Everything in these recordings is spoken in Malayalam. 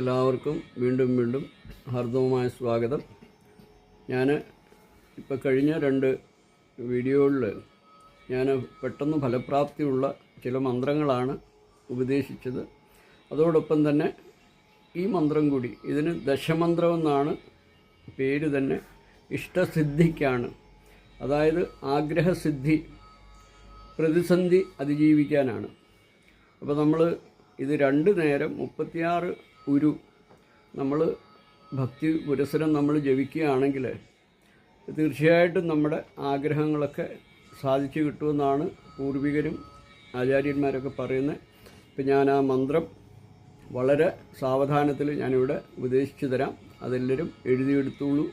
എല്ലാവർക്കും വീണ്ടും വീണ്ടും ഹാർദവമായ സ്വാഗതം. ഞാൻ ഇപ്പോൾ കഴിഞ്ഞ രണ്ട് വീഡിയോകളിൽ ഞാൻ പെട്ടെന്ന് ഫലപ്രാപ്തിയുള്ള ചില മന്ത്രങ്ങളാണ് ഉപദേശിച്ചത്. അതോടൊപ്പം തന്നെ ഈ മന്ത്രം കൂടി ഇതിന് ദശമന്ത്രമെന്നാണ് പേര് തന്നെ ഇഷ്ടസിദ്ധിക്കാണ്. അതായത് ആഗ്രഹസിദ്ധി പ്രതിസന്ധി അതിജീവിക്കാനാണ്. അപ്പോൾ നമ്മൾ ഇത് രണ്ട് നേരം മുപ്പത്തിയാറ് ഉരു നമ്മൾ ഭക്തി പുരസരം നമ്മൾ ജപിക്കുകയാണെങ്കിൽ തീർച്ചയായിട്ടും നമ്മുടെ ആഗ്രഹങ്ങളൊക്കെ സാധിച്ചു കിട്ടുമെന്നാണ് പൂർവികരും ആചാര്യന്മാരൊക്കെ പറയുന്നത്. ഇപ്പം ഞാൻ ആ മന്ത്രം വളരെ സാവധാനത്തിൽ ഞാനിവിടെ ഉപദേശിച്ചു തരാം. അതെല്ലാവരും എഴുതിയെടുത്തോളൂ.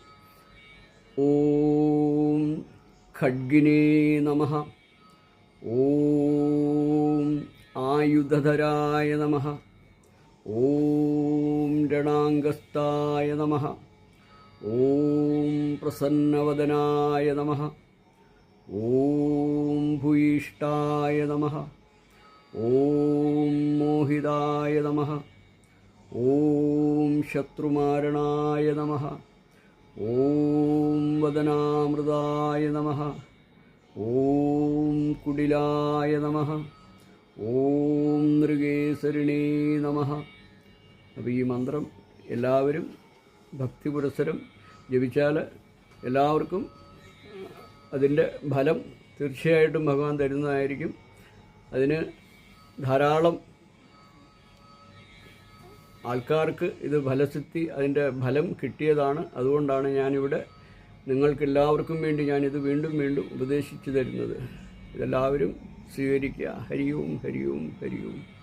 ഓം ഖഡ്ഗിനേ നമ. ഓം ആയുധധരായ നമ. ഓം രണാംഗസ്ഥായ നമ. ഓം പ്രസന്നവദനായ നമ. ഓം ഭൂയിഷ്ഠായ നമ. ഓം മോഹിതായ നമ. ഓം ശത്രുമാരണായ നമ. ഓം വദനാമൃതായ നമ. ഓം കുടിലായ നമ. ഓം നൃഗേശ്വരണേ നമ. അപ്പോൾ ഈ മന്ത്രം എല്ലാവരും ഭക്തി പുരസരം ജപിച്ചാൽ എല്ലാവർക്കും അതിന്റെ ഫലം തീർച്ചയായിട്ടും ഭഗവാൻ തരുന്നതായിരിക്കും. അതിന് ധാരാളം ആൾക്കാർക്ക് ഇത് ഫലസിദ്ധി അതിന്റെ ഫലം കിട്ടിയതാണ്. അതുകൊണ്ടാണ് ഞാനിവിടെ നിങ്ങൾക്കെല്ലാവർക്കും വേണ്ടി ഞാനിത് വീണ്ടും വീണ്ടും ഉപദേശിച്ചു തരുന്നത്. ഇതെല്ലാവരും സ്വീകരിക്കുക. ഹരിയും ഹരിയും ഹരിയും.